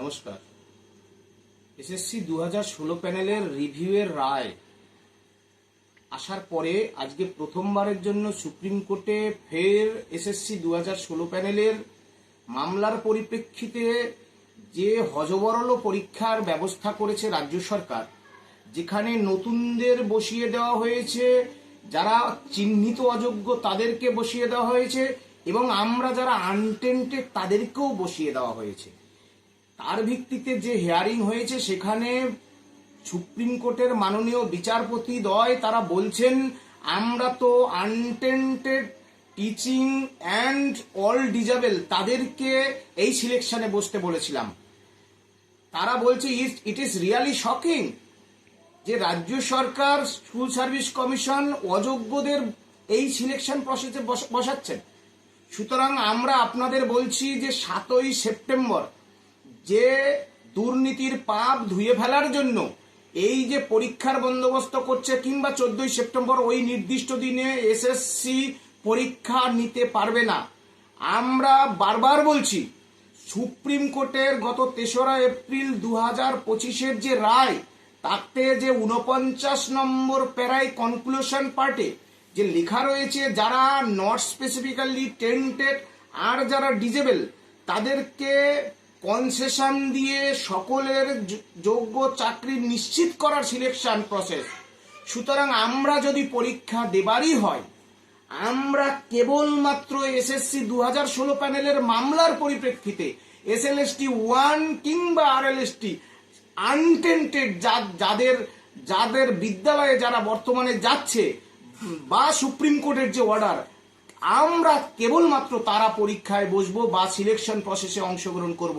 নমস্কার। এসএসসি দু হাজার ষোলো প্যানেলের রিভিউয়ের রায়। আসার পরে আজকে প্রথমবারের জন্য সুপ্রিম কোর্টে ফের এসএসসি দু হাজার ষোলো প্যানেলের মামলার পরিপ্রেক্ষিতে যে হজবরল পরীক্ষার ব্যবস্থা করেছে রাজ্য সরকার, যেখানে নতুনদের বসিয়ে দেওয়া হয়েছে, যারা চিহ্নিত অযোগ্য তাদেরকে বসিয়ে দেওয়া হয়েছে এবং আমরা যারা আনটেন্টেড তাদেরকেও বসিয়ে দেওয়া হয়েছে। তার ভিত্তিতে যে হেয়ারিং হয়েছে, সেখানে সুপ্রিম কোর্টের মাননীয় বিচারপতি দয় তারা বলছেন, আমরা তো untainted teaching and all disable তাদেরকে এই সিলেকশনে বসতে বলেছিলাম। তারা বলছে ইট ইজ রিয়ালি শকিং যে রাজ্য সরকার স্কুল সার্ভিস কমিশন অযোগ্যদের এই সিলেকশন প্রসেসে বস- বসাচ্ছেন। সুতরাং আমরা আপনাদের বলছি যে সাতই সেপ্টেম্বর যে দুর্নীতির পাপ ধুয়ে ফেলার জন্য এই যে পরীক্ষার বন্দোবস্ত করছে কিংবা চোদ্দই সেপ্টেম্বর ওই নির্দিষ্ট দিনে এসএসসি পরীক্ষা নিতে পারবে না। আমরা বারবার বলছি, সুপ্রিম কোর্টের গত তেসরা এপ্রিল দু হাজার পঁচিশের যে রায়, তাতে যে উনপঞ্চাশ নম্বর প্যারায় কনক্লুশন পার্টে যে লেখা রয়েছে, যারা নট স্পেসিফিক্যালি টেন্টেড আর যারা ডিজেবল, তাদেরকে কনসেশন দিয়ে সকলের যোগ্য চাকরি নিশ্চিত করার সিলেকশন প্রসেস সুতরাং আমরা যদি পরীক্ষা দেবারই হয়, আমরা কেবলমাত্র এসএসসি দু হাজার ষোলো প্যানেলের মামলার পরিপ্রেক্ষিতে এস এসএলএসটি ওয়ান কিংবা আর আরএলএসটি আনটেন্টেড যাদের যাদের বিদ্যালয়ে যারা বর্তমানে যাচ্ছে, বা সুপ্রিম কোর্টের যে অর্ডার আমরা কেবলমাত্র তারা পরীক্ষায় বসবো বা সিলেকশন প্রসেসে অংশগ্রহণ করব।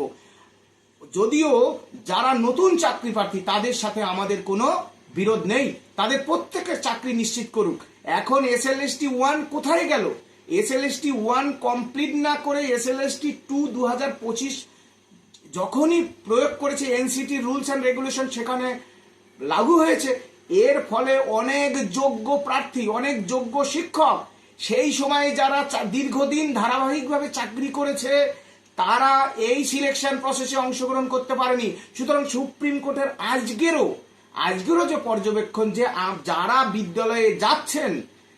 যদিও যারা নতুন চাকরি প্রার্থী, তাদের সাথে আমাদের কোনো বিরোধ নেই। তাদের প্রত্যেকের চাকরি নিশ্চিত করুক। এখন এসএলএসটি ওয়ান কোথায় গেল? এসএলএসটি ওয়ান কমপ্লিট না করে S L S T two দু হাজার পঁচিশ যখনই প্রয়োগ করেছে এনসিটি রুলস অ্যান্ড রেগুলেশন সেখানে লাগু হয়েছে। এর ফলে অনেক যোগ্য প্রার্থী, অনেক যোগ্য শিক্ষক সেই সময় যারা দীর্ঘদিন ধারাবাহিকভাবে চাকরি করেছে, তারা এই সিলেকশন প্রসেসে অংশগ্রহণ করতে পারেনি। সুতরাং সুপ্রিম কোর্টের আজকেরও আজকেরও যে পর্যবেক্ষণ যে যারা বিদ্যালয়ে যাচ্ছেন,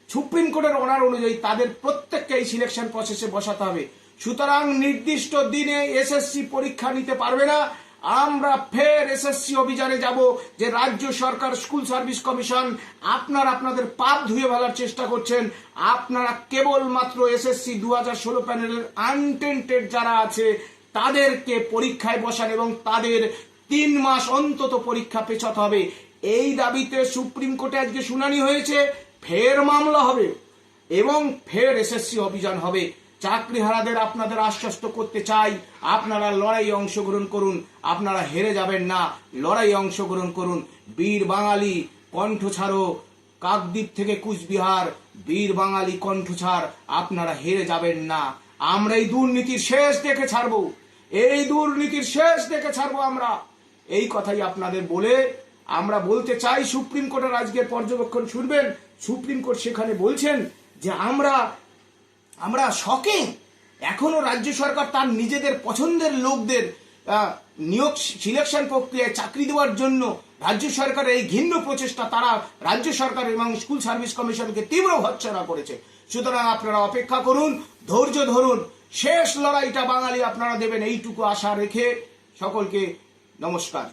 সুপ্রিম কোর্টের অর্ডার অনুযায়ী তাদের প্রত্যেককে এই সিলেকশন প্রসেসে বসাতে হবে। সুতরাং নির্দিষ্ট দিনে এসএসসি পরীক্ষা নিতে পারবে না আমরা ফের এসএসসি অভিযানে যাব যে রাজ্য সরকার, স্কুল সার্ভিস কমিশন আপনার আপনাদের পাপ ধুয়ে ফেলার চেষ্টা করছেন। আপনারা কেবলমাত্র এসএসসি দু হাজার ষোলো প্যানেলের আনটেন্টেড যারা আছে, তাদেরকে পরীক্ষায় বসান এবং তাদের তিন মাস অন্তত পরীক্ষা পেছাতে হবে। এই দাবিতে সুপ্রিম কোর্টে আজকে শুনানি হয়েছে, ফের মামলা হবে এবং ফের এসএসসি অভিযান হবে। চাকরিহারাদের আপনাদের আশ্বস্ত করতে চাই। আপনারা লড়াই অংশগ্রহণ করুন। আপনারা হেরে যাবেন না। লড়াই অংশগ্রহণ করুন। বীর বাঙালি কণ্ঠ ছাড়ো। কাকদ্বীপ থেকে কুচবিহার, বীর বাঙালি কণ্ঠ ছাড়। আপনারা হেরে যাবেন না। আমরা এই দুর্নীতির শেষ দেখে ছাড়ব। এই দুর্নীতির শেষ দেখে ছাড়ব আমরা। এই কথাই আপনাদের বলে আমরা বলতে চাই, সুপ্রিম কোর্টের আজকের পর্যবেক্ষণ শুনবেন। সুপ্রিম কোর্ট সেখানে বলছেন যে আমরা আমরা শকিং? এখনও রাজ্য সরকার তার নিজেদের পছন্দের লোকদের নিয়োগ সিলেকশন প্রক্রিয়ায় চাকরি দেওয়ার জন্য রাজ্য সরকারের এই ঘিন্ন প্রচেষ্টা তারা রাজ্য সরকার এবং স্কুল সার্ভিস কমিশনকে তীব্র ভৎসনা করেছে। সুতরাং আপনারা অপেক্ষা করুন, ধৈর্য ধরুন, শেষ লড়াইটা বাঙালি আপনারা দেবেন, এইটুকু আশা রেখে সকলকে নমস্কার।